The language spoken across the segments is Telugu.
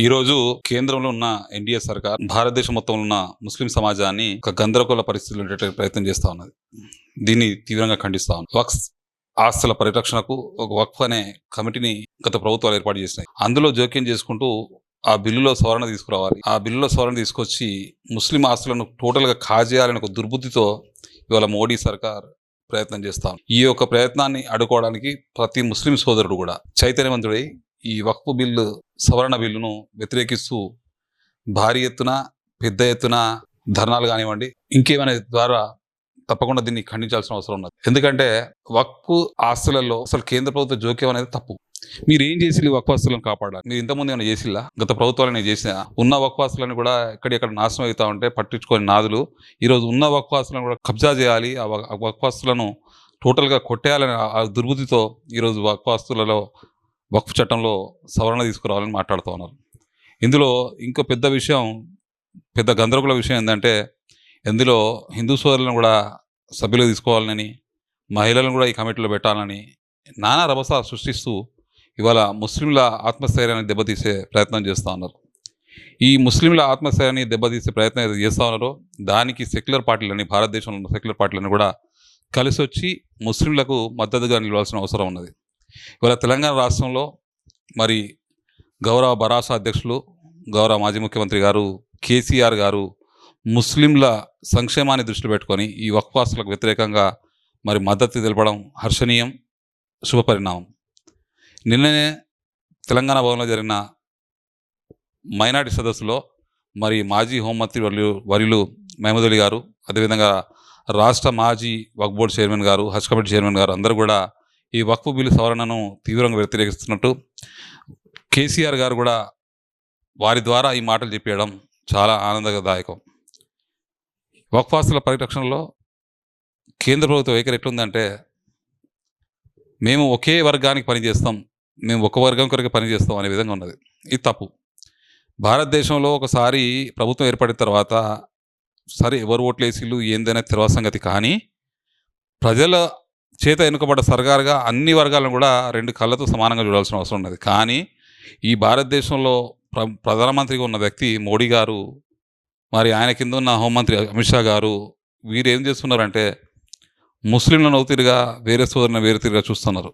ఈరోజు కేంద్రంలో ఉన్న ఎన్డీఏ సర్కార్ భారతదేశం మొత్తంలో ఉన్న ముస్లిం సమాజాన్ని ఒక గందరగోళ పరిస్థితులు ఉండేట ప్రయత్నం చేస్తా ఉన్నది. దీన్ని తీవ్రంగా ఖండిస్తా ఉంది వక్స్ ఆస్తుల పరిరక్షణకు ఒక వక్ఫ్ అనే కమిటీని గత ప్రభుత్వాలు ఏర్పాటు చేసినాయి. అందులో జోక్యం చేసుకుంటూ ఆ బిల్లులో సవరణ తీసుకురావాలి. ఆ బిల్లులో సవరణ తీసుకొచ్చి ముస్లిం ఆస్తులను టోటల్గా కాజేయాలని ఒక దుర్బుద్ధితో ఇవాళ మోడీ సర్కార్ ప్రయత్నం చేస్తాం ఈ యొక్క ప్రయత్నాన్ని అడుకోవడానికి ప్రతి ముస్లిం సోదరుడు కూడా చైతన్యవంతుడై ఈ వక్ఫ్ బిల్లు సవరణ బిల్లును వ్యతిరేకిస్తూ భారీ ఎత్తున పెద్ద ఎత్తున ధర్నాలు కానివ్వండి ఇంకేమైనా ద్వారా తప్పకుండా దీన్ని ఖండించాల్సిన అవసరం ఉన్నది. ఎందుకంటే వక్ఫ్ ఆస్తులలో అసలు కేంద్ర ప్రభుత్వ జోక్యం అనేది తప్పు. మీరు ఏం చేసి ఈ వక్ఫ్ ఆస్తులను కాపాడాలి? మీరు ఇంతకుముందు ఏమైనా చేసిల్లా? గత ప్రభుత్వాలు చేసిన. ఉన్న వక్ఫ్ ఆస్తులను కూడా ఎక్కడెక్కడ నాశనం అవుతా ఉంటే పట్టించుకొని నాదులు ఈరోజు ఉన్న వక్ఫ్ ఆస్తులను కూడా కబ్జా చేయాలి. ఆ వక్- ఆ వక్ఫ్ ఆస్తులను టోటల్గా కొట్టేయాలనే ఆ- ఆ దుర్బుద్ధితో ఈరోజు వక్ఫ్ ఆస్తులలో వక్ఫ్ చట్టంలో సవరణ తీసుకురావాలని మాట్లాడుతూ ఉన్నారు. ఇందులో ఇంకో పెద్ద విషయం పెద్ద గందరగోళ విషయం ఏంటంటే ఇందులో హిందూ సోదరులను కూడా సభ్యులు తీసుకోవాలని మహిళలను కూడా ఈ కమిటీలో పెట్టాలని నానా రభస సృష్టిస్తూ ఇవాళ ముస్లింల ఆత్మస్థైర్యాన్ని దెబ్బతీసే ప్రయత్నం చేస్తూ ఉన్నారు. ఈ ముస్లింల ఆత్మస్థైర్యాన్ని దెబ్బతీసే ప్రయత్నం ఏదైతే చేస్తూ ఉన్నారో దానికి సెక్యులర్ పార్టీలని భారతదేశంలో ఉన్న సెక్యులర్ పార్టీలను కూడా కలిసి వచ్చి ముస్లింలకు మద్దతుగా నిలవాల్సిన అవసరం ఉన్నది. ఇవాళ తెలంగాణ రాష్ట్రంలో మరి గౌరవ భరాసా అధ్యక్షులు గౌరవ మాజీ ముఖ్యమంత్రి గారు కేసీఆర్ గారు ముస్లింల సంక్షేమాన్ని దృష్టిలో పెట్టుకొని ఈ వక్ఫాస్తులకు వ్యతిరేకంగా మరి మద్దతు తెలపడం హర్షణీయం శుభపరిణామం నిన్ననే తెలంగాణ భవన్లో జరిగిన మైనార్టీ సదస్సులో మరి మాజీ హోంమంత్రి వర్యులు వర్యులు మహమూద్ అలీ గారు అదేవిధంగా రాష్ట్ర మాజీ వక్ బోర్డు చైర్మన్ గారు హజ్ కమిటీ చైర్మన్ గారు అందరూ కూడా ఈ వక్ఫ్ బిల్లు సవరణను తీవ్రంగా వ్యతిరేకిస్తున్నట్టు కేసీఆర్ గారు కూడా వారి ద్వారా ఈ మాటలు చెప్పేయడం చాలా ఆనందదాయకం. వక్ఫాస్తుల పరిరక్షణలో కేంద్ర ప్రభుత్వ వైఖరి ఎట్లుందంటే మేము ఒకే వర్గానికి పనిచేస్తాం మేము ఒక వర్గం కొరకు పనిచేస్తాం అనే విధంగా ఉన్నది. ఇది తప్పు. భారతదేశంలో ఒకసారి ప్రభుత్వం ఏర్పడిన తర్వాత సరే ఎవరు ఓట్లేసిళ్ళు ఏందనే తర్వాత సంగతి కానీ ప్రజల చేత ఎన్నుకబడ్డ సర్కారుగా అన్ని వర్గాలను కూడా రెండు కళ్ళతో సమానంగా చూడాల్సిన అవసరం ఉన్నది. కానీ ఈ భారతదేశంలో ప్ర ప్రధానమంత్రిగా ఉన్న వ్యక్తి మోడీ గారు మరి ఆయన కింద ఉన్న హోంమంత్రి అమిత్ షా గారు వీరు ఏం చేస్తున్నారంటే ముస్లింలను అవుతీరుగా వేరే సోదరుని వేరే తీరుగా చూస్తున్నారు.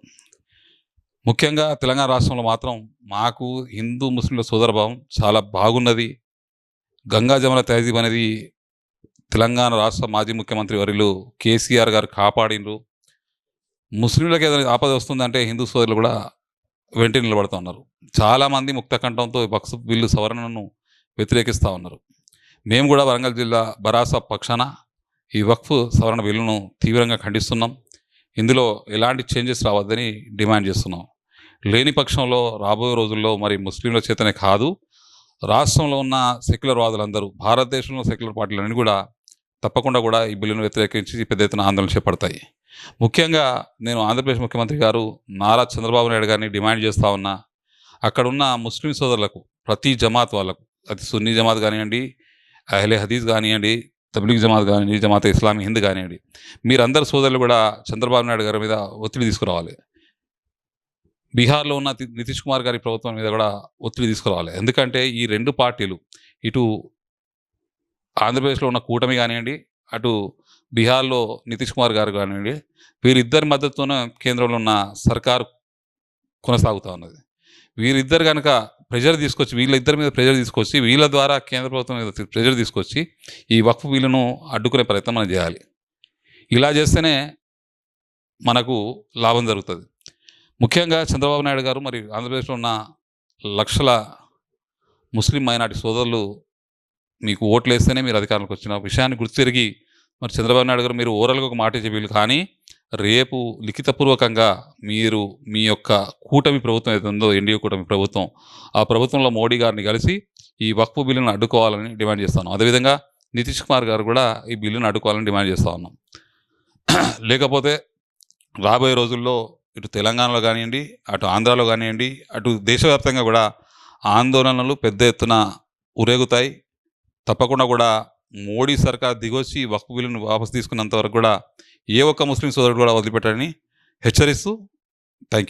ముఖ్యంగా తెలంగాణ రాష్ట్రంలో మాత్రం మాకు హిందూ ముస్లింల సోదరభావం చాలా బాగున్నది. గంగా జమున తహజీబ్ అనేది తెలంగాణ రాష్ట్ర మాజీ ముఖ్యమంత్రి వర్యులు కేసీఆర్ గారు కాపాడిండ్రు ముస్లింలకు ఏదైనా ఆపద వస్తుందంటే హిందూ సోదరులు కూడా వెంట నిలబడుతూ ఉన్నారు. చాలామంది ముక్త కంఠంతో ఈ బిల్లు సవరణను వ్యతిరేకిస్తూ ఉన్నారు. మేము కూడా వరంగల్ జిల్లా బరాస పక్షాన ఈ వక్ఫ్ సవరణ బిల్లును తీవ్రంగా ఖండిస్తున్నాం. ఇందులో ఎలాంటి చేంజెస్ రావద్దని డిమాండ్ చేస్తున్నాం. లేని పక్షంలో రాబోయే రోజుల్లో మరి ముస్లింల చేతనే కాదు రాష్ట్రంలో ఉన్న సెక్యులర్ వాదులందరూ భారతదేశంలో సెక్యులర్ పార్టీలన్నీ కూడా తప్పకుండా కూడా ఈ బిల్లును వ్యతిరేకించి పెద్ద ఎత్తున ఆందోళన చేపడతాయి. ముఖ్యంగా నేను ఆంధ్రప్రదేశ్ ముఖ్యమంత్రి గారు నారా చంద్రబాబు నాయుడు గారిని డిమాండ్ చేస్తా ఉన్నా అక్కడున్న ముస్లిం సోదరులకు ప్రతి జమాత్ వాళ్ళకు అది సున్నీ జమాత్ కానివ్వండి అహ్లే హదీజ్ కానివ్వండి తబ్లీగ్ జమాత్ కానివ్వండి జమాత్ ఇస్లామీ హింద్ కానివ్వండి మీరందరు సోదరులు కూడా చంద్రబాబు నాయుడు గారి మీద ఒత్తిడి తీసుకురావాలి. బీహార్లో ఉన్న నితీష్ కుమార్ గారి ప్రభుత్వం మీద కూడా ఒత్తిడి తీసుకురావాలి. ఎందుకంటే ఈ రెండు పార్టీలు ఇటు ఆంధ్రప్రదేశ్లో ఉన్న కూటమి కానివ్వండి అటు బీహార్లో నితీష్ కుమార్ గారు కానివ్వండి వీరిద్దరి మద్దతుతోనే కేంద్రంలో ఉన్న సర్కారు కొనసాగుతూ ఉన్నది. వీరిద్దరు కనుక ప్రెజర్ తీసుకొచ్చి వీళ్ళిద్దరి మీద ప్రెజర్ తీసుకొచ్చి వీళ్ళ ద్వారా కేంద్ర ప్రభుత్వం మీద ప్రెజర్ తీసుకొచ్చి ఈ వక్ఫ్ బిల్లును అడ్డుకునే ప్రయత్నం మనం చేయాలి. ఇలా చేస్తేనే మనకు లాభం జరుగుతుంది. ముఖ్యంగా చంద్రబాబు నాయుడు గారు మరి ఆంధ్రప్రదేశ్లో ఉన్న లక్షల ముస్లిం మైనార్టీ సోదరులు మీకు ఓట్లు వేస్తేనే మీరు అధికారంలోకి వచ్చిన విషయాన్ని గుర్తు తిరిగి మరి చంద్రబాబు నాయుడు గారు మీరు ఓరల్గా ఒక మాట చెప్పారు కానీ రేపు లిఖితపూర్వకంగా మీరు మీ యొక్క కూటమి ప్రభుత్వం ఏదైతే ఉందో ఎన్డీఏ కూటమి ప్రభుత్వం ఆ ప్రభుత్వంలో మోడీ గారిని కలిసి ఈ వక్ఫ్ బిల్లును అడ్డుకోవాలని డిమాండ్ చేస్తాను అదేవిధంగా నితీష్ కుమార్ గారు కూడా ఈ బిల్లును అడ్డుకోవాలని డిమాండ్ చేస్తూ ఉన్నాం. లేకపోతే రాబోయే రోజుల్లో ఇటు తెలంగాణలో కానివ్వండి అటు ఆంధ్రాలో కానివ్వండి అటు దేశవ్యాప్తంగా కూడా ఆందోళనలు పెద్ద ఎత్తున ఉరేగుతాయి తప్పకుండా కూడా మోడీ సర్కార్ దిగొచ్చి వక్ఫ్ బిల్లును వాపసు తీసుకున్నంత వరకు కూడా ఏ ఒక్క ముస్లిం సోదరుడు కూడా వదిలిపెట్టాలని హెచ్చరిస్తూ థ్యాంక్